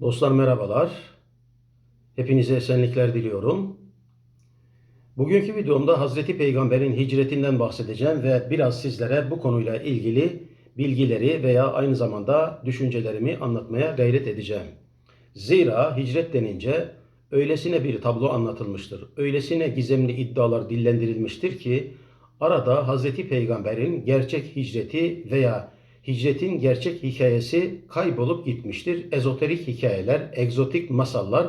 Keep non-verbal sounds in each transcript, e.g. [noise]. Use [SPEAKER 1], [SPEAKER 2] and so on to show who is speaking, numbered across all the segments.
[SPEAKER 1] Dostlar merhabalar. Hepinize esenlikler diliyorum. Bugünkü videomda Hazreti Peygamber'in hicretinden bahsedeceğim ve biraz sizlere bu konuyla ilgili bilgileri veya aynı zamanda düşüncelerimi anlatmaya gayret edeceğim. Zira hicret denince öylesine bir tablo anlatılmıştır. Öylesine gizemli iddialar dillendirilmiştir ki arada Hazreti Peygamber'in gerçek hicreti veya hicretin gerçek hikayesi kaybolup gitmiştir. Ezoterik hikayeler, egzotik masallar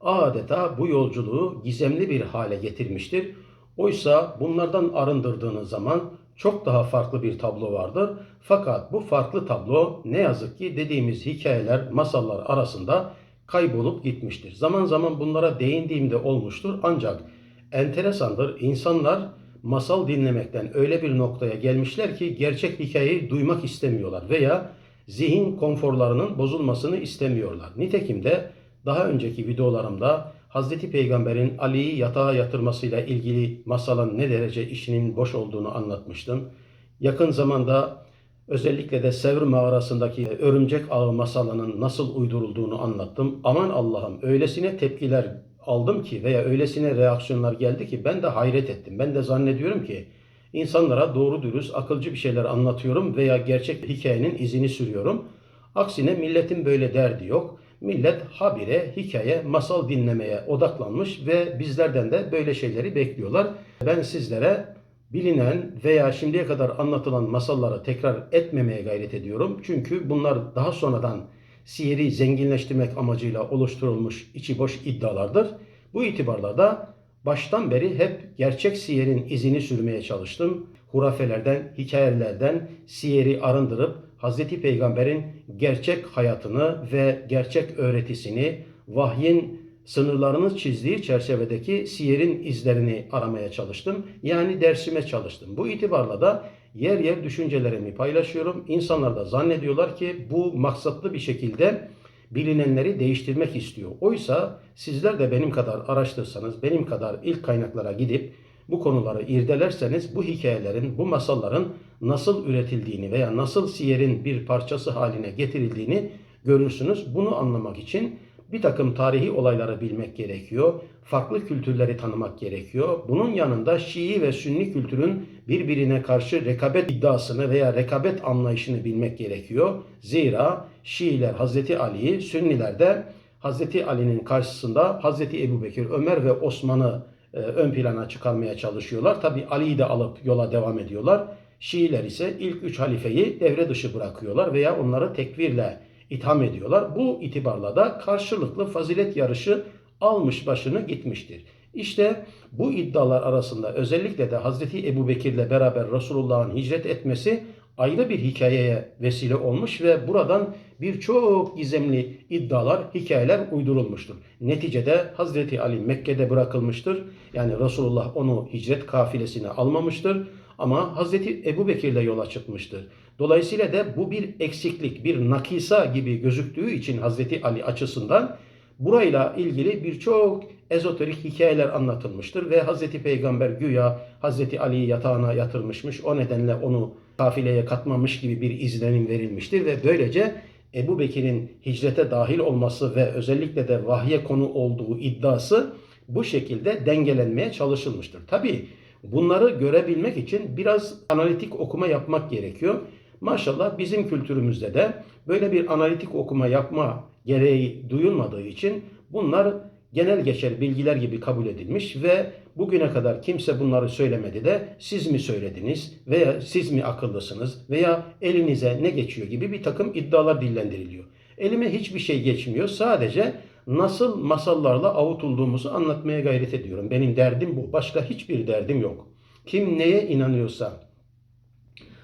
[SPEAKER 1] adeta bu yolculuğu gizemli bir hale getirmiştir. Oysa bunlardan arındırdığınız zaman çok daha farklı bir tablo vardır. Fakat bu farklı tablo ne yazık ki dediğimiz hikayeler, masallar arasında kaybolup gitmiştir. Zaman zaman bunlara değindiğimde olmuştur. Ancak enteresandır. İnsanlar masal dinlemekten öyle bir noktaya gelmişler ki gerçek hikayeyi duymak istemiyorlar veya zihin konforlarının bozulmasını istemiyorlar. Nitekim de daha önceki videolarımda Hazreti Peygamber'in Ali'yi yatağa yatırmasıyla ilgili masalın ne derece işinin boş olduğunu anlatmıştım. Yakın zamanda özellikle de Sevr mağarasındaki örümcek ağı masalının nasıl uydurulduğunu anlattım. Aman Allah'ım öylesine tepkiler aldım ki veya öylesine reaksiyonlar geldi ki ben de hayret ettim. Ben de zannediyorum ki insanlara doğru dürüst akılcı bir şeyler anlatıyorum veya gerçek hikayenin izini sürüyorum. Aksine milletin böyle derdi yok. Millet habire, hikaye, masal dinlemeye odaklanmış ve bizlerden de böyle şeyleri bekliyorlar. Ben sizlere bilinen veya şimdiye kadar anlatılan masalları tekrar etmemeye gayret ediyorum. Çünkü bunlar daha sonradan siyeri zenginleştirmek amacıyla oluşturulmuş içi boş iddialardır. Bu itibarla da baştan beri hep gerçek siyerin izini sürmeye çalıştım. Hurafelerden, hikayelerden siyeri arındırıp Hazreti Peygamber'in gerçek hayatını ve gerçek öğretisini, vahyin sınırlarını çizdiği çerçevedeki siyerin izlerini aramaya çalıştım. Yani dersime çalıştım. Bu itibarla da yer yer düşüncelerimi paylaşıyorum. İnsanlar da zannediyorlar ki bu maksatlı bir şekilde bilinenleri değiştirmek istiyor. Oysa sizler de benim kadar araştırsanız, benim kadar ilk kaynaklara gidip bu konuları irdelerseniz bu hikayelerin, bu masalların nasıl üretildiğini veya nasıl siyerin bir parçası haline getirildiğini görürsünüz. Bunu anlamak için bir takım tarihi olayları bilmek gerekiyor. Farklı kültürleri tanımak gerekiyor. Bunun yanında Şii ve Sünni kültürün birbirine karşı rekabet iddiasını veya rekabet anlayışını bilmek gerekiyor. Zira Şiiler Hazreti Ali'yi, Sünniler de Hazreti Ali'nin karşısında Hazreti Ebu Bekir, Ömer ve Osman'ı e, ön plana çıkarmaya çalışıyorlar. Tabi Ali'yi de alıp yola devam ediyorlar. Şiiler ise ilk üç halifeyi devre dışı bırakıyorlar veya onları tekvirle itham ediyorlar. Bu itibarla da karşılıklı fazilet yarışı almış başını gitmiştir. İşte bu iddialar arasında özellikle de Hazreti Ebu Bekir'le beraber Resulullah'ın hicret etmesi ayrı bir hikayeye vesile olmuş ve buradan birçok gizemli iddialar, hikayeler uydurulmuştur. Neticede Hazreti Ali Mekke'de bırakılmıştır. Yani Resulullah onu hicret kafilesine almamıştır. Ama Hazreti Ebu Bekir'le yola çıkmıştır. Dolayısıyla da bu bir eksiklik, bir nakisa gibi gözüktüğü için Hazreti Ali açısından burayla ilgili birçok ezoterik hikayeler anlatılmıştır ve Hazreti Peygamber güya Hazreti Ali'yi yatağına yatırmışmış. O nedenle onu kafileye katmamış gibi bir izlenim verilmiştir ve böylece Ebu Bekir'in hicrete dahil olması ve özellikle de vahye konu olduğu iddiası bu şekilde dengelenmeye çalışılmıştır. Tabi bunları görebilmek için biraz analitik okuma yapmak gerekiyor. Maşallah bizim kültürümüzde de böyle bir analitik okuma yapma gereği duyulmadığı için bunlar genel geçer bilgiler gibi kabul edilmiş ve bugüne kadar kimse bunları söylemedi de siz mi söylediniz veya siz mi akıllısınız veya elinize ne geçiyor gibi bir takım iddialar dillendiriliyor. Elime hiçbir şey geçmiyor. Sadece nasıl masallarla avutulduğumuzu anlatmaya gayret ediyorum. Benim derdim bu. Başka hiçbir derdim yok. Kim neye inanıyorsa,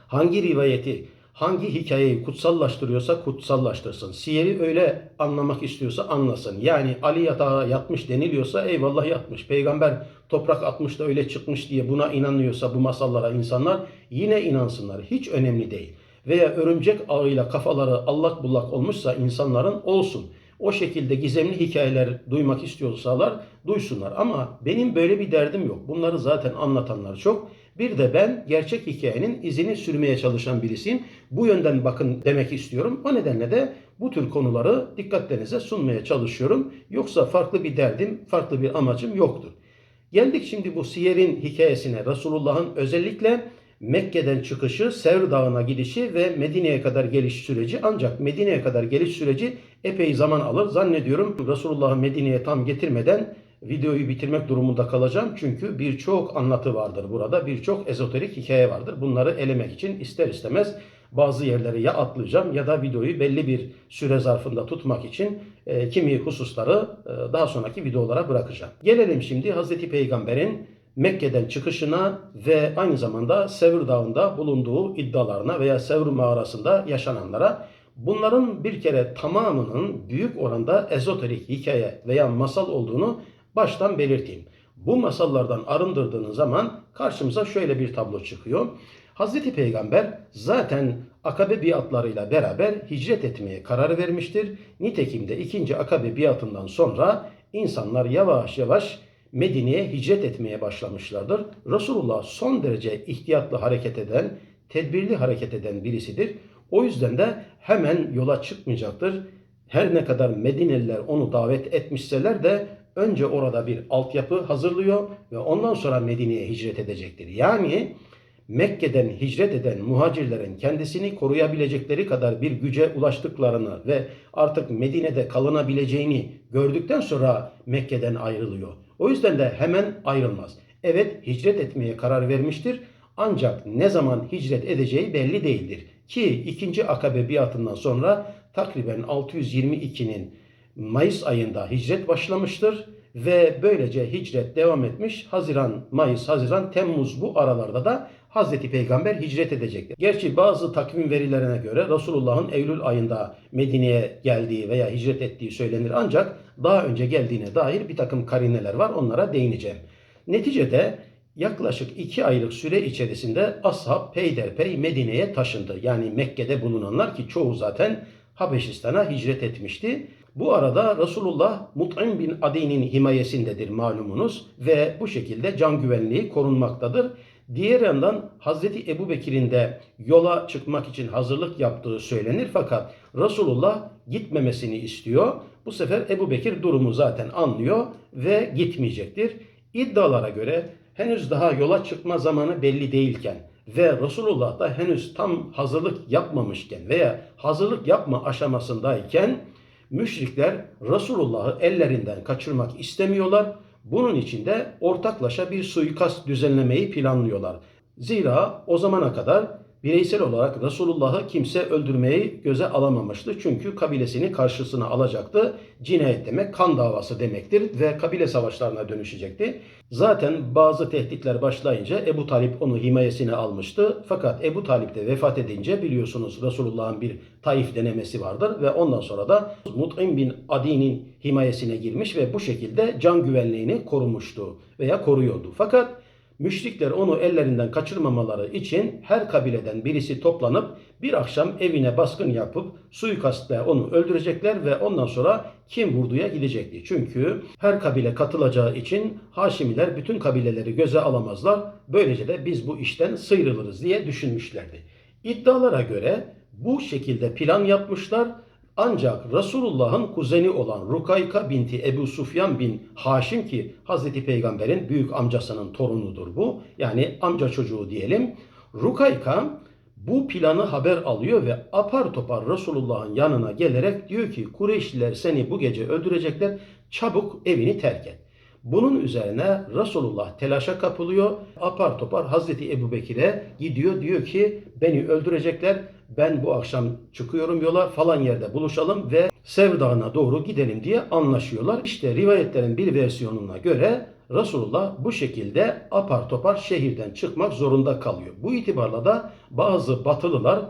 [SPEAKER 1] hangi rivayeti, hangi hikayeyi kutsallaştırıyorsa kutsallaştırsın. Siyeri öyle anlamak istiyorsa anlasın. Yani Ali yatağa yatmış deniliyorsa eyvallah yatmış. Peygamber toprak atmış da öyle çıkmış diye buna inanıyorsa bu masallara insanlar yine inansınlar. Hiç önemli değil. Veya örümcek ağıyla kafaları allak bullak olmuşsa insanların olsun. O şekilde gizemli hikayeler duymak istiyorsalar duysunlar. Ama benim böyle bir derdim yok. Bunları zaten anlatanlar çok. Bir de ben gerçek hikayenin izini sürmeye çalışan birisiyim. Bu yönden bakın demek istiyorum. O nedenle de bu tür konuları dikkatlerinize sunmaya çalışıyorum. Yoksa farklı bir derdim, farklı bir amacım yoktur. Geldik şimdi bu siyerin hikayesine. Resulullah'ın özellikle Mekke'den çıkışı, Sevr Dağı'na gidişi ve Medine'ye kadar geliş süreci. Ancak Medine'ye kadar geliş süreci epey zaman alır. Zannediyorum Resulullah'ı Medine'ye tam getirmeden videoyu bitirmek durumunda kalacağım. Çünkü birçok anlatı vardır burada. Birçok ezoterik hikaye vardır. Bunları elemek için ister istemez bazı yerleri ya atlayacağım ya da videoyu belli bir süre zarfında tutmak için e, kimi hususları e, daha sonraki videolara bırakacağım. Gelelim şimdi Hazreti Peygamber'in Mekke'den çıkışına ve aynı zamanda Sevr Dağı'nda bulunduğu iddialarına veya Sevr mağarasında yaşananlara. Bunların bir kere tamamının büyük oranda ezoterik hikaye veya masal olduğunu baştan belirteyim. Bu masallardan arındırdığınız zaman karşımıza şöyle bir tablo çıkıyor. Hazreti Peygamber zaten akabe biatlarıyla beraber hicret etmeye karar vermiştir. Nitekim de ikinci akabe biatından sonra insanlar yavaş yavaş Medine'ye hicret etmeye başlamışlardır. Resulullah son derece ihtiyatlı hareket eden, tedbirli hareket eden birisidir. O yüzden de hemen yola çıkmayacaktır. Her ne kadar Medineliler onu davet etmişseler de önce orada bir altyapı hazırlıyor ve ondan sonra Medine'ye hicret edecektir. Yani Mekke'den hicret eden muhacirlerin kendisini koruyabilecekleri kadar bir güce ulaştıklarını ve artık Medine'de kalınabileceğini gördükten sonra Mekke'den ayrılıyor. O yüzden de hemen ayrılmaz. Evet hicret etmeye karar vermiştir ancak ne zaman hicret edeceği belli değildir. Ki ikinci akabe biatından sonra takriben 622'nin Mayıs ayında hicret başlamıştır ve böylece hicret devam etmiş. Haziran, Mayıs, Haziran, Temmuz bu aralarda da Hazreti Peygamber hicret edecektir. Gerçi bazı takvim verilerine göre Resulullah'ın Eylül ayında Medine'ye geldiği veya hicret ettiği söylenir ancak daha önce geldiğine dair bir takım karineler var onlara değineceğim. Neticede yaklaşık iki aylık süre içerisinde ashab peyderpey Medine'ye taşındı. Yani Mekke'de bulunanlar ki çoğu zaten Habeşistan'a hicret etmişti. Bu arada Resulullah Mut'im bin Adi'nin himayesindedir malumunuz ve bu şekilde can güvenliği korunmaktadır. Diğer yandan Hazreti Ebu Bekir'in de yola çıkmak için hazırlık yaptığı söylenir fakat Resulullah gitmemesini istiyor. Bu sefer Ebu Bekir durumu zaten anlıyor ve gitmeyecektir. İddialara göre henüz daha yola çıkma zamanı belli değilken ve Resulullah da henüz tam hazırlık yapmamışken veya hazırlık yapma aşamasındayken müşrikler Resulullah'ı ellerinden kaçırmak istemiyorlar. Bunun için de ortaklaşa bir suikast düzenlemeyi planlıyorlar. Zira o zamana kadar bireysel olarak Resulullah'ı kimse öldürmeyi göze alamamıştı. Çünkü kabilesini karşısına alacaktı. Cinayet demek kan davası demektir ve kabile savaşlarına dönüşecekti. Zaten bazı tehditler başlayınca Ebu Talip onu himayesine almıştı. Fakat Ebu Talip de vefat edince biliyorsunuz Resulullah'ın bir Taif denemesi vardır ve ondan sonra da Mut'im bin Adi'nin himayesine girmiş ve bu şekilde can güvenliğini korumuştu veya koruyordu. Fakat Müşrikler onu ellerinden kaçırmamaları için her kabileden birisi toplanıp bir akşam evine baskın yapıp suikastla onu öldürecekler ve ondan sonra kim vurduya gidecekti. Çünkü her kabile katılacağı için Haşimiler bütün kabileleri göze alamazlar. Böylece de biz bu işten sıyrılırız diye düşünmüşlerdi. İddialara göre bu şekilde plan yapmışlar ancak Resulullah'ın kuzeni olan Rukayka binti Ebu Sufyan bin Haşim ki Hazreti Peygamber'in büyük amcasının torunudur bu. Yani amca çocuğu diyelim. Rukayka bu planı haber alıyor ve apar topar Resulullah'ın yanına gelerek diyor ki Kureyşliler seni bu gece öldürecekler çabuk evini terk et. Bunun üzerine Resulullah telaşa kapılıyor. Apar topar Hazreti Ebu Bekir'e gidiyor diyor ki beni öldürecekler. Ben bu akşam çıkıyorum yola falan yerde buluşalım ve Sevr Dağı'na doğru gidelim diye anlaşıyorlar. İşte rivayetlerin bir versiyonuna göre Resulullah bu şekilde apar topar şehirden çıkmak zorunda kalıyor. Bu itibarla da bazı batılılar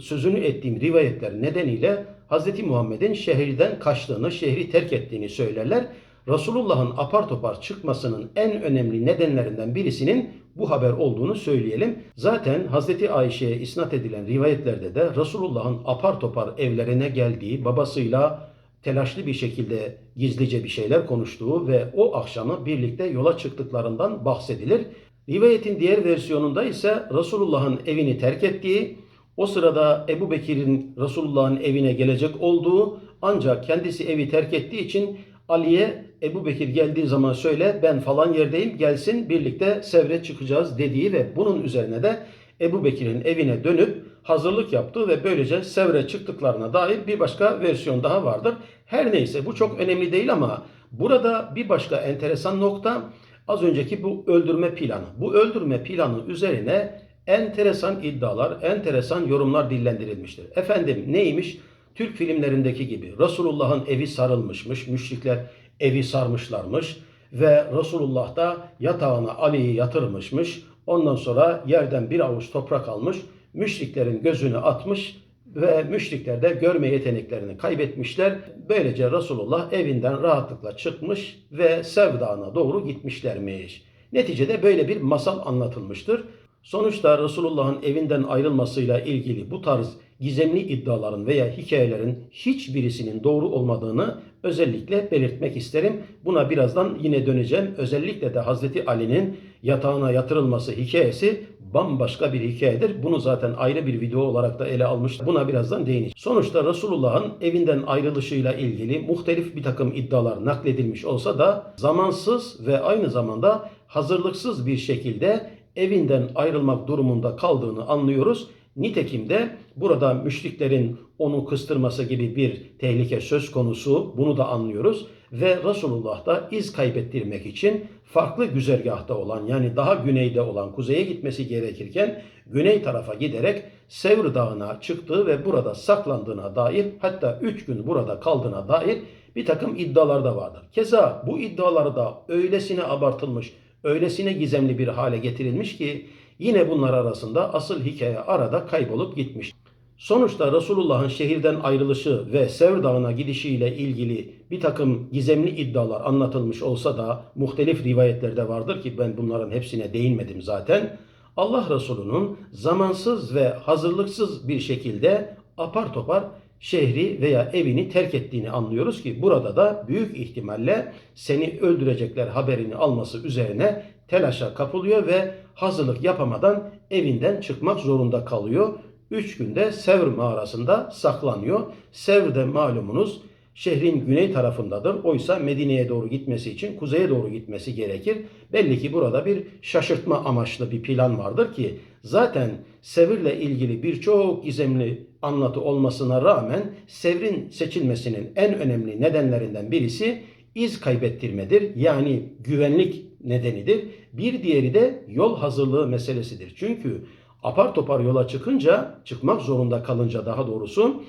[SPEAKER 1] sözünü ettiğim rivayetler nedeniyle Hz. Muhammed'in şehirden kaçtığını, şehri terk ettiğini söylerler. Resulullah'ın apar topar çıkmasının en önemli nedenlerinden birisinin bu haber olduğunu söyleyelim. Zaten Hazreti Ayşe'ye isnat edilen rivayetlerde de Resulullah'ın apar topar evlerine geldiği, babasıyla telaşlı bir şekilde gizlice bir şeyler konuştuğu ve o akşamı birlikte yola çıktıklarından bahsedilir. Rivayetin diğer versiyonunda ise Resulullah'ın evini terk ettiği, O sırada Ebu Bekir'in Resulullah'ın evine gelecek olduğu ancak kendisi evi terk ettiği için Ali'ye Ebu Bekir geldiği zaman söyle ben falan yerdeyim gelsin birlikte Sevre çıkacağız dediği ve bunun üzerine de Ebu Bekir'in evine dönüp hazırlık yaptığı ve böylece Sevre çıktıklarına dair bir başka versiyon daha vardır. Her neyse bu çok önemli değil ama burada bir başka enteresan nokta az önceki bu öldürme planı. Bu öldürme planı üzerine enteresan iddialar, enteresan yorumlar dillendirilmiştir. Efendim neymiş? Türk filmlerindeki gibi Resulullah'ın evi sarılmışmış, müşrikler evi sarmışlarmış ve Resulullah da yatağına Ali'yi yatırmışmış. Ondan sonra yerden bir avuç toprak almış, müşriklerin gözünü atmış ve müşrikler de görme yeteneklerini kaybetmişler. Böylece Resulullah evinden rahatlıkla çıkmış ve Sevda'na doğru gitmişlermiş. Neticede böyle bir masal anlatılmıştır. Sonuçta Resulullah'ın evinden ayrılmasıyla ilgili bu tarz gizemli iddiaların veya hikayelerin hiçbirisinin doğru olmadığını özellikle belirtmek isterim. Buna birazdan yine döneceğim. Özellikle de Hazreti Ali'nin yatağına yatırılması hikayesi bambaşka bir hikayedir. Bunu zaten ayrı bir video olarak da ele almış. Buna birazdan değineceğim. Sonuçta Resulullah'ın evinden ayrılışıyla ilgili muhtelif bir takım iddialar nakledilmiş olsa da zamansız ve aynı zamanda hazırlıksız bir şekilde evinden ayrılmak durumunda kaldığını anlıyoruz. Nitekim de burada müşriklerin onu kıstırması gibi bir tehlike söz konusu bunu da anlıyoruz. Ve Resulullah da iz kaybettirmek için farklı güzergahta olan yani daha güneyde olan kuzeye gitmesi gerekirken güney tarafa giderek Sevr Dağı'na çıktığı ve burada saklandığına dair hatta 3 gün burada kaldığına dair bir takım iddialar da vardır. Keza bu iddiaları da öylesine abartılmış, öylesine gizemli bir hale getirilmiş ki yine bunlar arasında asıl hikaye arada kaybolup gitmiş. Sonuçta Resulullah'ın şehirden ayrılışı ve Sevr Dağı'na gidişiyle ilgili bir takım gizemli iddialar anlatılmış olsa da muhtelif rivayetlerde vardır ki ben bunların hepsine değinmedim zaten. Allah Resulü'nün zamansız ve hazırlıksız bir şekilde apar topar şehri veya evini terk ettiğini anlıyoruz ki burada da büyük ihtimalle seni öldürecekler haberini alması üzerine telaşa kapılıyor ve hazırlık yapamadan evinden çıkmak zorunda kalıyor. Üç günde Sevr mağarasında saklanıyor. Sevr'de malumunuz şehrin güney tarafındadır. Oysa Medine'ye doğru gitmesi için kuzeye doğru gitmesi gerekir. Belli ki burada bir şaşırtma amaçlı bir plan vardır ki zaten Sevr'le ilgili birçok gizemli anlatı olmasına rağmen Sevr'in seçilmesinin en önemli nedenlerinden birisi iz kaybettirmedir. Yani güvenlik nedenidir. Bir diğeri de yol hazırlığı meselesidir. Çünkü apar topar yola çıkınca, çıkmak zorunda kalınca daha doğrusu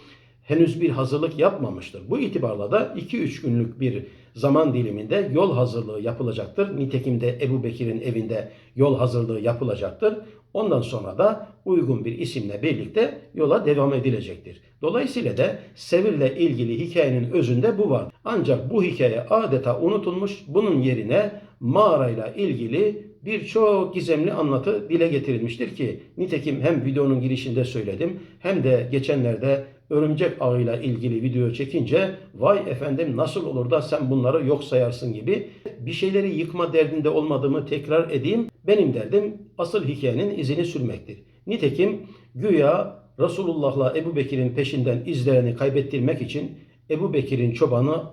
[SPEAKER 1] henüz bir hazırlık yapmamıştır. Bu itibarla da 2-3 günlük bir zaman diliminde yol hazırlığı yapılacaktır. Nitekim de Ebu Bekir'in evinde yol hazırlığı yapılacaktır. Ondan sonra da uygun bir isimle birlikte yola devam edilecektir. Dolayısıyla da Sevir'le ilgili hikayenin özünde bu var. Ancak bu hikaye adeta unutulmuş. Bunun yerine mağarayla ilgili birçok gizemli anlatı dile getirilmiştir ki nitekim hem videonun girişinde söyledim hem de geçenlerde örümcek ağıyla ilgili video çekince vay efendim nasıl olur da sen bunları yok sayarsın gibi bir şeyleri yıkma derdinde olmadığımı tekrar edeyim. Benim derdim asıl hikayenin izini sürmektir. Nitekim güya Resulullah'la Ebu Bekir'in peşinden izlerini kaybettirmek için Ebu Bekir'in çobanı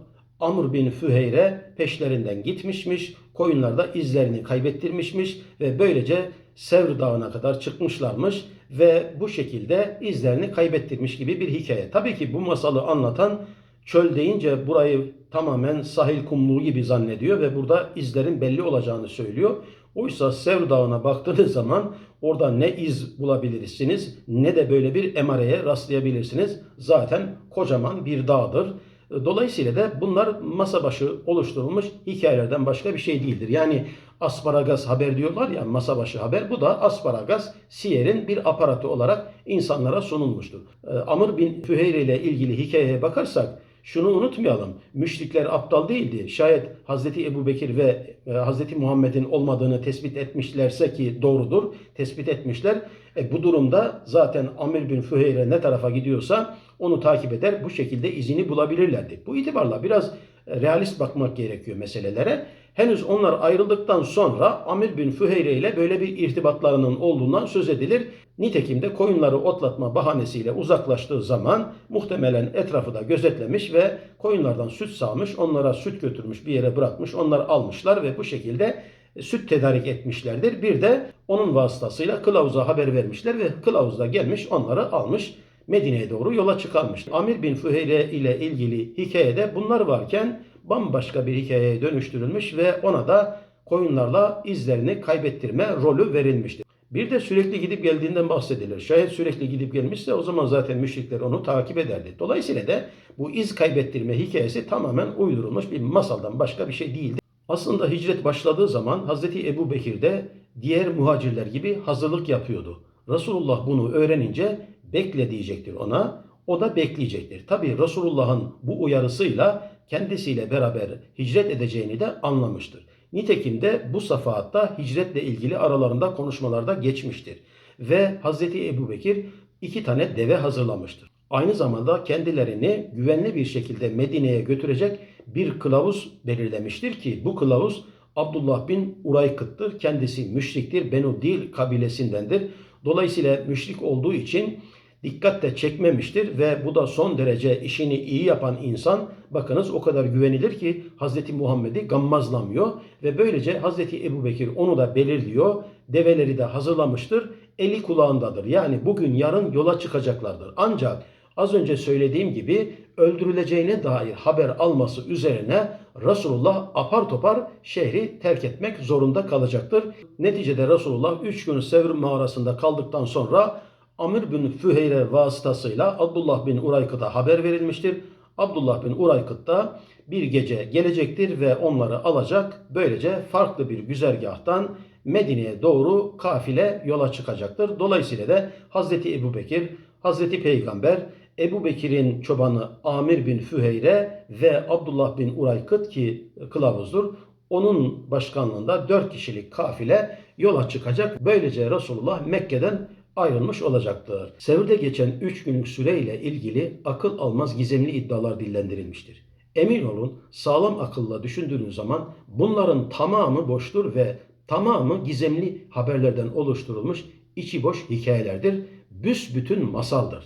[SPEAKER 1] Amr bin Füheyre peşlerinden gitmişmiş. Koyunlarda izlerini kaybettirmişmiş ve böylece Sevr Dağı'na kadar çıkmışlarmış ve bu şekilde izlerini kaybettirmiş gibi bir hikaye. Tabii ki bu masalı anlatan çöl deyince burayı tamamen sahil kumluğu gibi zannediyor ve burada izlerin belli olacağını söylüyor. Oysa Sevr Dağı'na baktığınız zaman orada ne iz bulabilirsiniz ne de böyle bir emareye rastlayabilirsiniz. Zaten kocaman bir dağdır. Dolayısıyla da bunlar masa başı oluşturulmuş hikayelerden başka bir şey değildir. Yani asparagas haber diyorlar ya masa başı haber. Bu da asparagas Siyer'in bir aparatı olarak insanlara sunulmuştur. Amr bin Füheyre ile ilgili hikayeye bakarsak şunu unutmayalım. Müşrikler aptal değildi. Şayet Hazreti Ebu Bekir ve e, Hazreti Muhammed'in olmadığını tespit etmişlerse ki doğrudur. Tespit etmişler. E, bu durumda zaten Amir bin Füheyre ne tarafa gidiyorsa onu takip eder. Bu şekilde izini bulabilirlerdi. Bu itibarla biraz realist bakmak gerekiyor meselelere. Henüz onlar ayrıldıktan sonra Amir bin Füheyre ile böyle bir irtibatlarının olduğundan söz edilir. Nitekim de koyunları otlatma bahanesiyle uzaklaştığı zaman muhtemelen etrafı da gözetlemiş ve koyunlardan süt sağmış, onlara süt götürmüş bir yere bırakmış, onlar almışlar ve bu şekilde süt tedarik etmişlerdir. Bir de onun vasıtasıyla kılavuza haber vermişler ve kılavuz da gelmiş onları almış Medine'ye doğru yola çıkarmış. Amir bin Füheyre ile ilgili hikayede bunlar varken bambaşka bir hikayeye dönüştürülmüş ve ona da koyunlarla izlerini kaybettirme rolü verilmiştir. Bir de sürekli gidip geldiğinden bahsedilir. Şayet sürekli gidip gelmişse o zaman zaten müşrikler onu takip ederdi. Dolayısıyla da bu iz kaybettirme hikayesi tamamen uydurulmuş bir masaldan başka bir şey değildi. Aslında hicret başladığı zaman Hazreti Ebu Bekir de diğer muhacirler gibi hazırlık yapıyordu. Resulullah bunu öğrenince bekle diyecektir ona. O da bekleyecektir. Tabi Resulullah'ın bu uyarısıyla kendisiyle beraber hicret edeceğini de anlamıştır. Nitekim de bu safahatta hicretle ilgili aralarında konuşmalarda geçmiştir. Ve Hazreti Ebu Bekir iki tane deve hazırlamıştır. Aynı zamanda kendilerini güvenli bir şekilde Medine'ye götürecek bir kılavuz belirlemiştir ki bu kılavuz Abdullah bin Uraykıt'tır. Kendisi müşriktir. Benu Dil kabilesindendir. Dolayısıyla müşrik olduğu için dikkat de çekmemiştir ve bu da son derece işini iyi yapan insan bakınız o kadar güvenilir ki Hazreti Muhammed'i gammazlamıyor ve böylece Hazreti Ebu Bekir onu da belirliyor. Develeri de hazırlamıştır. Eli kulağındadır. Yani bugün yarın yola çıkacaklardır. Ancak az önce söylediğim gibi öldürüleceğine dair haber alması üzerine Resulullah apar topar şehri terk etmek zorunda kalacaktır. Neticede Resulullah 3 gün Sevr mağarasında kaldıktan sonra Amir bin Füheyre vasıtasıyla Abdullah bin Uraykıt'a haber verilmiştir. Abdullah bin Uraykıt da bir gece gelecektir ve onları alacak. Böylece farklı bir güzergahtan Medine'ye doğru kafile yola çıkacaktır. Dolayısıyla da Hazreti Ebu Bekir, Hazreti Peygamber, Ebu Bekir'in çobanı Amir bin Füheyre ve Abdullah bin Uraykıt ki kılavuzdur. Onun başkanlığında dört kişilik kafile yola çıkacak. Böylece Resulullah Mekke'den ayrılmış olacaktır. Sevr'de geçen 3 günlük süreyle ilgili akıl almaz gizemli iddialar dillendirilmiştir. Emin olun sağlam akılla düşündüğünüz zaman bunların tamamı boştur ve tamamı gizemli haberlerden oluşturulmuş içi boş hikayelerdir. Büsbütün masaldır.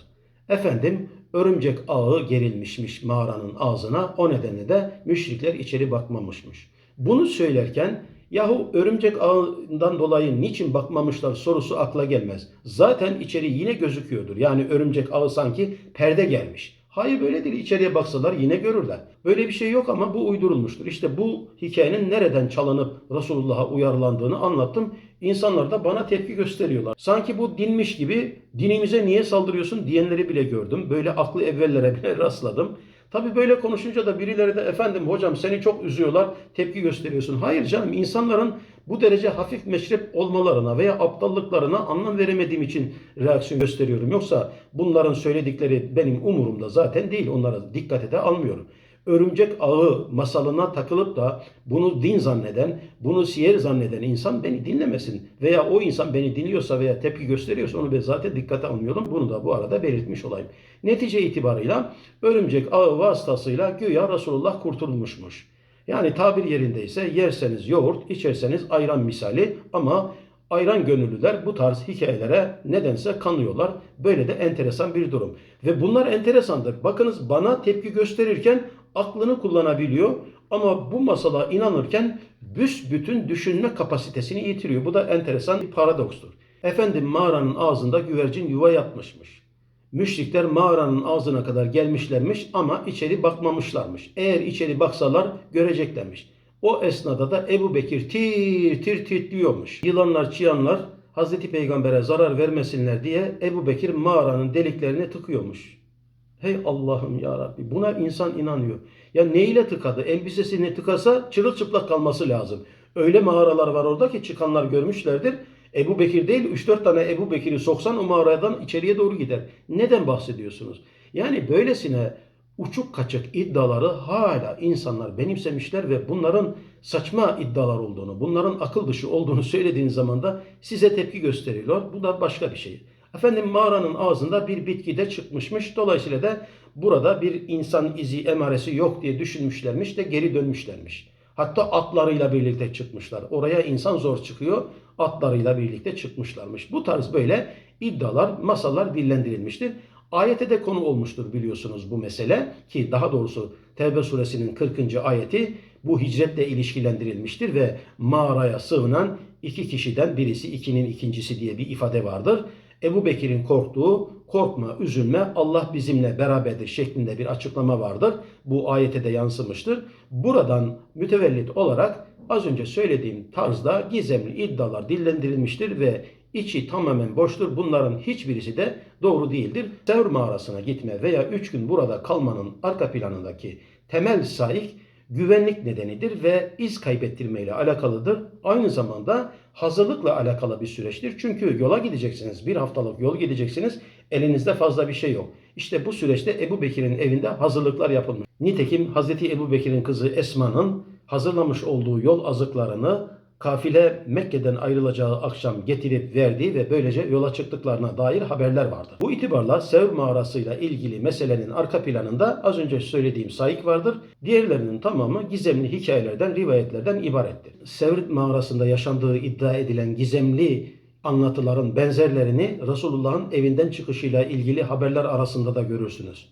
[SPEAKER 1] Efendim örümcek ağı gerilmişmiş mağaranın ağzına o nedenle de müşrikler içeri bakmamışmış. Bunu söylerken Yahu örümcek ağından dolayı niçin bakmamışlar sorusu akla gelmez. Zaten içeri yine gözüküyordur. Yani örümcek ağı sanki perde gelmiş. Hayır böyle değil. İçeriye baksalar yine görürler. Böyle bir şey yok ama bu uydurulmuştur. İşte bu hikayenin nereden çalınıp Resulullah'a uyarlandığını anlattım. İnsanlar da bana tepki gösteriyorlar. Sanki bu dinmiş gibi dinimize niye saldırıyorsun diyenleri bile gördüm. Böyle aklı evvellere bile [laughs] rastladım. Tabii böyle konuşunca da birileri de efendim hocam seni çok üzüyorlar, tepki gösteriyorsun. Hayır canım insanların bu derece hafif meşrep olmalarına veya aptallıklarına anlam veremediğim için reaksiyon gösteriyorum. Yoksa bunların söyledikleri benim umurumda zaten değil. Onlara dikkate de almıyorum örümcek ağı masalına takılıp da bunu din zanneden, bunu siyer zanneden insan beni dinlemesin. Veya o insan beni dinliyorsa veya tepki gösteriyorsa onu ben zaten dikkate almıyorum. Bunu da bu arada belirtmiş olayım. Netice itibarıyla örümcek ağı vasıtasıyla güya Resulullah kurtulmuşmuş. Yani tabir yerindeyse yerseniz yoğurt, içerseniz ayran misali ama ayran gönüllüler bu tarz hikayelere nedense kanıyorlar. Böyle de enteresan bir durum. Ve bunlar enteresandır. Bakınız bana tepki gösterirken aklını kullanabiliyor ama bu masala inanırken büsbütün düşünme kapasitesini yitiriyor. Bu da enteresan bir paradokstur. Efendim mağaranın ağzında güvercin yuva yapmışmış. Müşrikler mağaranın ağzına kadar gelmişlermiş ama içeri bakmamışlarmış. Eğer içeri baksalar göreceklermiş. O esnada da Ebu Bekir tir tir titriyormuş. Yılanlar, çıyanlar Hazreti Peygamber'e zarar vermesinler diye Ebu Bekir mağaranın deliklerine tıkıyormuş. Hey Allah'ım ya Rabbi buna insan inanıyor. Ya neyle tıkadı? Elbisesini tıkasa çırılçıplak kalması lazım. Öyle mağaralar var orada ki çıkanlar görmüşlerdir. Ebu Bekir değil 3-4 tane Ebu Bekir'i soksan o mağaradan içeriye doğru gider. Neden bahsediyorsunuz? Yani böylesine uçuk kaçık iddiaları hala insanlar benimsemişler ve bunların saçma iddialar olduğunu, bunların akıl dışı olduğunu söylediğiniz zaman da size tepki gösteriyorlar. Bu da başka bir şey. Efendim mağaranın ağzında bir bitki de çıkmışmış. Dolayısıyla da burada bir insan izi emaresi yok diye düşünmüşlermiş de geri dönmüşlermiş. Hatta atlarıyla birlikte çıkmışlar. Oraya insan zor çıkıyor. Atlarıyla birlikte çıkmışlarmış. Bu tarz böyle iddialar, masallar dillendirilmiştir. Ayete de konu olmuştur biliyorsunuz bu mesele ki daha doğrusu Tevbe suresinin 40. ayeti bu hicretle ilişkilendirilmiştir ve mağaraya sığınan iki kişiden birisi ikinin ikincisi diye bir ifade vardır. Ebu Bekir'in korktuğu korkma, üzülme Allah bizimle beraberdir şeklinde bir açıklama vardır. Bu ayete de yansımıştır. Buradan mütevellit olarak az önce söylediğim tarzda gizemli iddialar dillendirilmiştir ve içi tamamen boştur. Bunların hiçbirisi de doğru değildir. Sevr mağarasına gitme veya üç gün burada kalmanın arka planındaki temel saik güvenlik nedenidir ve iz kaybettirmeyle alakalıdır. Aynı zamanda hazırlıkla alakalı bir süreçtir. Çünkü yola gideceksiniz, bir haftalık yol gideceksiniz, elinizde fazla bir şey yok. İşte bu süreçte Ebu Bekir'in evinde hazırlıklar yapılmış. Nitekim Hazreti Ebu Bekir'in kızı Esma'nın hazırlamış olduğu yol azıklarını kafile Mekke'den ayrılacağı akşam getirip verdiği ve böylece yola çıktıklarına dair haberler vardır. Bu itibarla Sevr mağarasıyla ilgili meselenin arka planında az önce söylediğim saik vardır. Diğerlerinin tamamı gizemli hikayelerden, rivayetlerden ibarettir. Sevr mağarasında yaşandığı iddia edilen gizemli anlatıların benzerlerini Resulullah'ın evinden çıkışıyla ilgili haberler arasında da görürsünüz.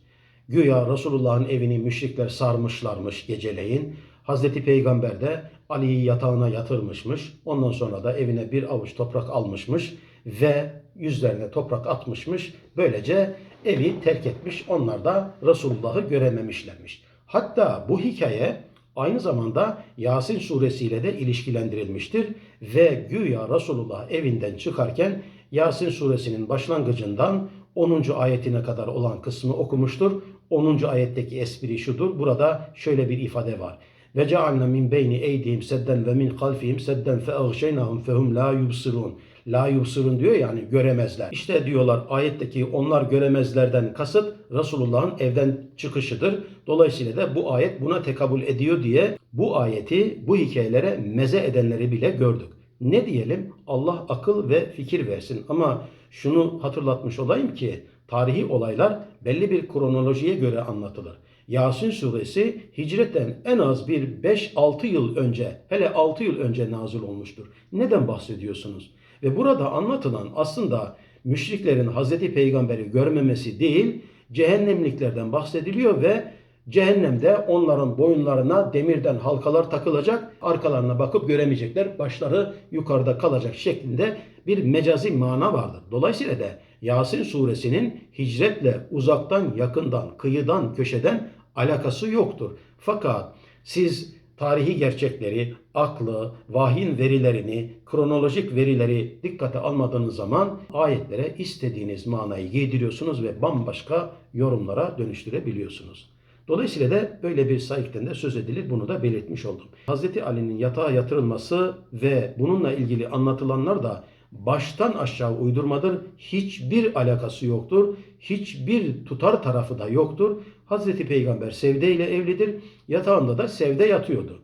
[SPEAKER 1] Güya Resulullah'ın evini müşrikler sarmışlarmış geceleyin. Hazreti Peygamber de Ali'yi yatağına yatırmışmış. Ondan sonra da evine bir avuç toprak almışmış ve yüzlerine toprak atmışmış. Böylece evi terk etmiş. Onlar da Resulullah'ı görememişlermiş. Hatta bu hikaye aynı zamanda Yasin suresiyle de ilişkilendirilmiştir ve güya Resulullah evinden çıkarken Yasin suresinin başlangıcından 10. ayetine kadar olan kısmı okumuştur. 10. ayetteki espri şudur. Burada şöyle bir ifade var. Ve cealna min beyni eydihim sedden ve min kalfihim sedden fe ağşeynahum fehum la yubsirun. La yubsirun diyor yani göremezler. İşte diyorlar ayetteki onlar göremezlerden kasıt Resulullah'ın evden çıkışıdır. Dolayısıyla da bu ayet buna tekabül ediyor diye bu ayeti bu hikayelere meze edenleri bile gördük. Ne diyelim? Allah akıl ve fikir versin. Ama şunu hatırlatmış olayım ki tarihi olaylar belli bir kronolojiye göre anlatılır. Yasin suresi hicretten en az bir 5-6 yıl önce, hele 6 yıl önce nazil olmuştur. Neden bahsediyorsunuz? Ve burada anlatılan aslında müşriklerin Hazreti Peygamber'i görmemesi değil, cehennemliklerden bahsediliyor ve cehennemde onların boyunlarına demirden halkalar takılacak, arkalarına bakıp göremeyecekler, başları yukarıda kalacak şeklinde bir mecazi mana vardır. Dolayısıyla da Yasin suresinin hicretle uzaktan, yakından, kıyıdan, köşeden alakası yoktur. Fakat siz tarihi gerçekleri, aklı, vahyin verilerini, kronolojik verileri dikkate almadığınız zaman ayetlere istediğiniz manayı giydiriyorsunuz ve bambaşka yorumlara dönüştürebiliyorsunuz. Dolayısıyla da böyle bir sahipten de söz edilir. Bunu da belirtmiş oldum. Hazreti Ali'nin yatağa yatırılması ve bununla ilgili anlatılanlar da baştan aşağı uydurmadır. Hiçbir alakası yoktur. Hiçbir tutar tarafı da yoktur. Hazreti Peygamber Sevde ile evlidir. Yatağında da Sevde yatıyordu.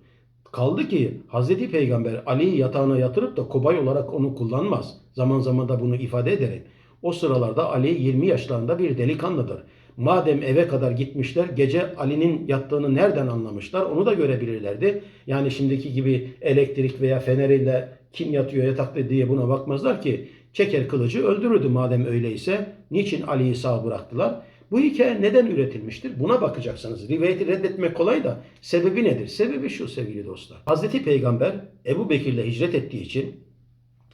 [SPEAKER 1] Kaldı ki Hazreti Peygamber Ali'yi yatağına yatırıp da kobay olarak onu kullanmaz. Zaman zaman da bunu ifade ederek. O sıralarda Ali 20 yaşlarında bir delikanlıdır. Madem eve kadar gitmişler gece Ali'nin yattığını nereden anlamışlar onu da görebilirlerdi. Yani şimdiki gibi elektrik veya feneriyle kim yatıyor yatakta diye buna bakmazlar ki. Çeker kılıcı öldürürdü madem öyleyse. Niçin Ali'yi sağ bıraktılar? Bu hikaye neden üretilmiştir? Buna bakacaksınız. Rivayeti reddetmek kolay da sebebi nedir? Sebebi şu sevgili dostlar. Hazreti Peygamber Ebu Bekir'le hicret ettiği için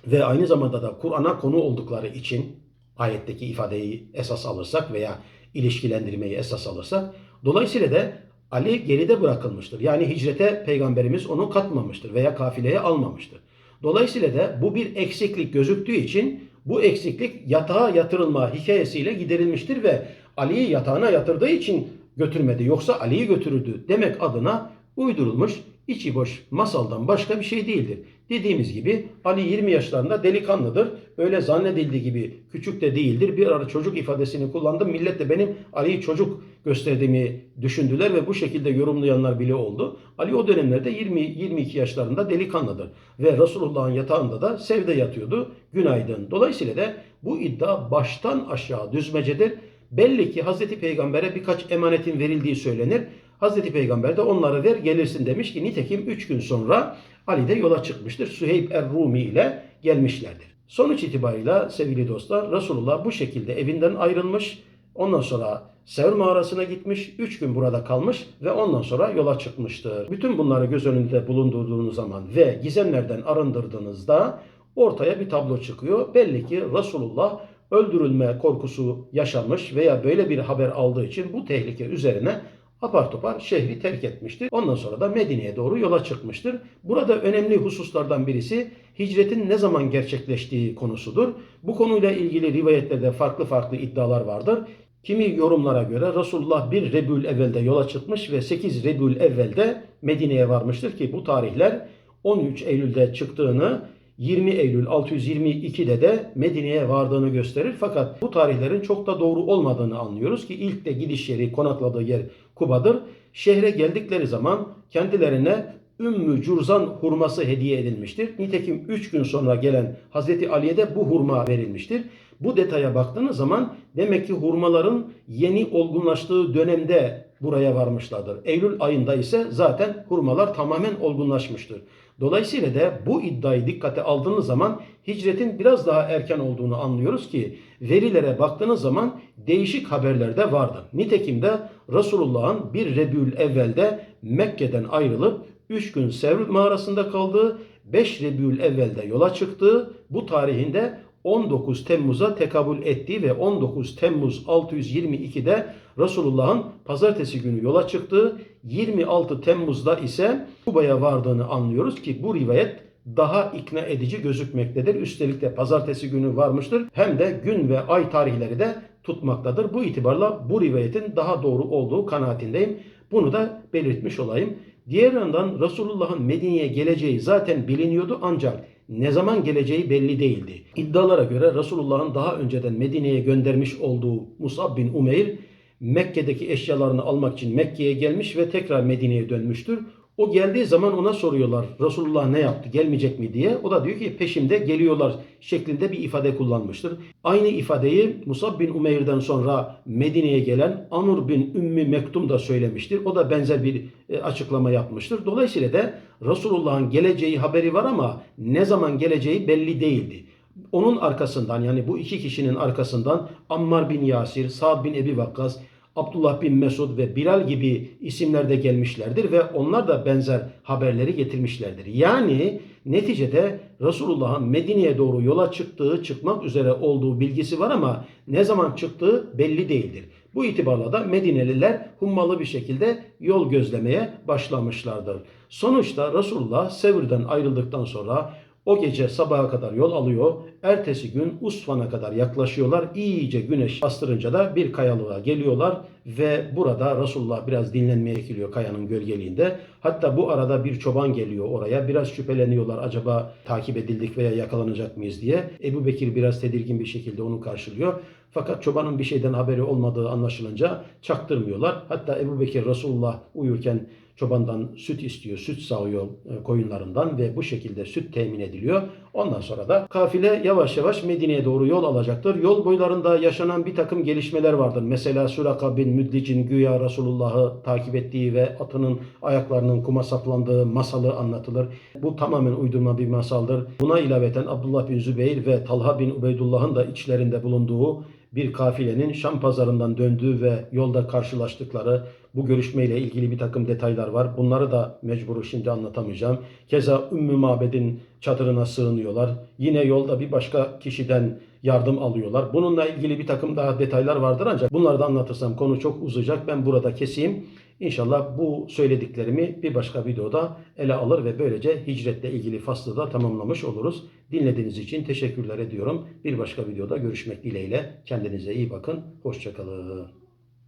[SPEAKER 1] ve aynı zamanda da Kur'an'a konu oldukları için ayetteki ifadeyi esas alırsak veya ilişkilendirmeyi esas alırsak dolayısıyla da Ali geride bırakılmıştır. Yani hicrete peygamberimiz onu katmamıştır veya kafileye almamıştır. Dolayısıyla da bu bir eksiklik gözüktüğü için bu eksiklik yatağa yatırılma hikayesiyle giderilmiştir ve Ali'yi yatağına yatırdığı için götürmedi. Yoksa Ali'yi götürürdü demek adına uydurulmuş içi boş masaldan başka bir şey değildir. Dediğimiz gibi Ali 20 yaşlarında delikanlıdır. Öyle zannedildiği gibi küçük de değildir. Bir ara çocuk ifadesini kullandım. Millet de benim Ali'yi çocuk gösterdiğimi düşündüler ve bu şekilde yorumlayanlar bile oldu. Ali o dönemlerde 20-22 yaşlarında delikanlıdır. Ve Resulullah'ın yatağında da sevde yatıyordu. Günaydın. Dolayısıyla da bu iddia baştan aşağı düzmecedir. Belli ki Hazreti Peygamber'e birkaç emanetin verildiği söylenir. Hazreti Peygamber de onları ver gelirsin demiş ki nitekim 3 gün sonra Ali de yola çıkmıştır. Süheyb er-Rumi ile gelmişlerdir. Sonuç itibarıyla sevgili dostlar Resulullah bu şekilde evinden ayrılmış. Ondan sonra Sevr mağarasına gitmiş, 3 gün burada kalmış ve ondan sonra yola çıkmıştır. Bütün bunları göz önünde bulundurduğunuz zaman ve gizemlerden arındırdığınızda ortaya bir tablo çıkıyor. Belli ki Resulullah öldürülme korkusu yaşamış veya böyle bir haber aldığı için bu tehlike üzerine apar topar şehri terk etmiştir. Ondan sonra da Medine'ye doğru yola çıkmıştır. Burada önemli hususlardan birisi hicretin ne zaman gerçekleştiği konusudur. Bu konuyla ilgili rivayetlerde farklı farklı iddialar vardır. Kimi yorumlara göre Resulullah 1 Rebül Evvel'de yola çıkmış ve 8 Rebül Evvel'de Medine'ye varmıştır ki bu tarihler 13 Eylül'de çıktığını 20 Eylül 622'de de Medine'ye vardığını gösterir. Fakat bu tarihlerin çok da doğru olmadığını anlıyoruz ki ilk de gidiş yeri, konakladığı yer Kuba'dır. Şehre geldikleri zaman kendilerine Ümmü Curzan hurması hediye edilmiştir. Nitekim 3 gün sonra gelen Hazreti Ali'ye de bu hurma verilmiştir. Bu detaya baktığınız zaman demek ki hurmaların yeni olgunlaştığı dönemde buraya varmışlardır. Eylül ayında ise zaten hurmalar tamamen olgunlaşmıştır. Dolayısıyla da bu iddiayı dikkate aldığınız zaman hicretin biraz daha erken olduğunu anlıyoruz ki verilere baktığınız zaman değişik haberler de vardır. Nitekim de Resulullah'ın bir Rebül evvelde Mekke'den ayrılıp 3 gün Sevr mağarasında kaldığı, 5 Rebül evvelde yola çıktığı, bu tarihinde 19 Temmuz'a tekabül ettiği ve 19 Temmuz 622'de Resulullah'ın pazartesi günü yola çıktığı, 26 Temmuz'da ise Kuba'ya vardığını anlıyoruz ki bu rivayet daha ikna edici gözükmektedir. Üstelik de pazartesi günü varmıştır. Hem de gün ve ay tarihleri de tutmaktadır. Bu itibarla bu rivayetin daha doğru olduğu kanaatindeyim. Bunu da belirtmiş olayım. Diğer yandan Resulullah'ın Medine'ye geleceği zaten biliniyordu ancak ne zaman geleceği belli değildi. İddialara göre Resulullah'ın daha önceden Medine'ye göndermiş olduğu Musab bin Umeyr Mekke'deki eşyalarını almak için Mekke'ye gelmiş ve tekrar Medine'ye dönmüştür. O geldiği zaman ona soruyorlar Resulullah ne yaptı gelmeyecek mi diye. O da diyor ki peşimde geliyorlar şeklinde bir ifade kullanmıştır. Aynı ifadeyi Musab bin Umeyr'den sonra Medine'ye gelen Amr bin Ümmü Mektum da söylemiştir. O da benzer bir e, açıklama yapmıştır. Dolayısıyla da Resulullah'ın geleceği haberi var ama ne zaman geleceği belli değildi. Onun arkasından yani bu iki kişinin arkasından Ammar bin Yasir, Sa'd bin Ebi Vakkas, Abdullah bin Mesud ve Bilal gibi isimler de gelmişlerdir ve onlar da benzer haberleri getirmişlerdir. Yani neticede Resulullah'ın Medine'ye doğru yola çıktığı, çıkmak üzere olduğu bilgisi var ama ne zaman çıktığı belli değildir. Bu itibarla da Medineliler hummalı bir şekilde yol gözlemeye başlamışlardır. Sonuçta Resulullah Sevir'den ayrıldıktan sonra o gece sabaha kadar yol alıyor. Ertesi gün Usfan'a kadar yaklaşıyorlar. İyice güneş bastırınca da bir kayalığa geliyorlar ve burada Resulullah biraz dinlenmeye çekiliyor kayanın gölgeliğinde. Hatta bu arada bir çoban geliyor oraya. Biraz şüpheleniyorlar acaba takip edildik veya yakalanacak mıyız diye. Ebu Bekir biraz tedirgin bir şekilde onu karşılıyor. Fakat çobanın bir şeyden haberi olmadığı anlaşılınca çaktırmıyorlar. Hatta Ebu Bekir Resulullah uyurken çobandan süt istiyor, süt sağıyor e, koyunlarından ve bu şekilde süt temin ediliyor. Ondan sonra da kafile yavaş yavaş Medine'ye doğru yol alacaktır. Yol boylarında yaşanan bir takım gelişmeler vardır. Mesela Suraka bin Müdlic'in güya Resulullah'ı takip ettiği ve atının ayaklarının kuma saplandığı masalı anlatılır. Bu tamamen uydurma bir masaldır. Buna ilaveten Abdullah bin Zübeyir ve Talha bin Ubeydullah'ın da içlerinde bulunduğu bir kafilenin Şam pazarından döndüğü ve yolda karşılaştıkları bu görüşmeyle ilgili bir takım detaylar var. Bunları da mecburu şimdi anlatamayacağım. Keza Ümmü Mabed'in çadırına sığınıyorlar. Yine yolda bir başka kişiden yardım alıyorlar. Bununla ilgili bir takım daha detaylar vardır ancak bunları da anlatırsam konu çok uzayacak. Ben burada keseyim. İnşallah bu söylediklerimi bir başka videoda ele alır ve böylece hicretle ilgili faslı da tamamlamış oluruz. Dinlediğiniz için teşekkürler ediyorum. Bir başka videoda görüşmek dileğiyle. Kendinize iyi bakın. Hoşçakalın.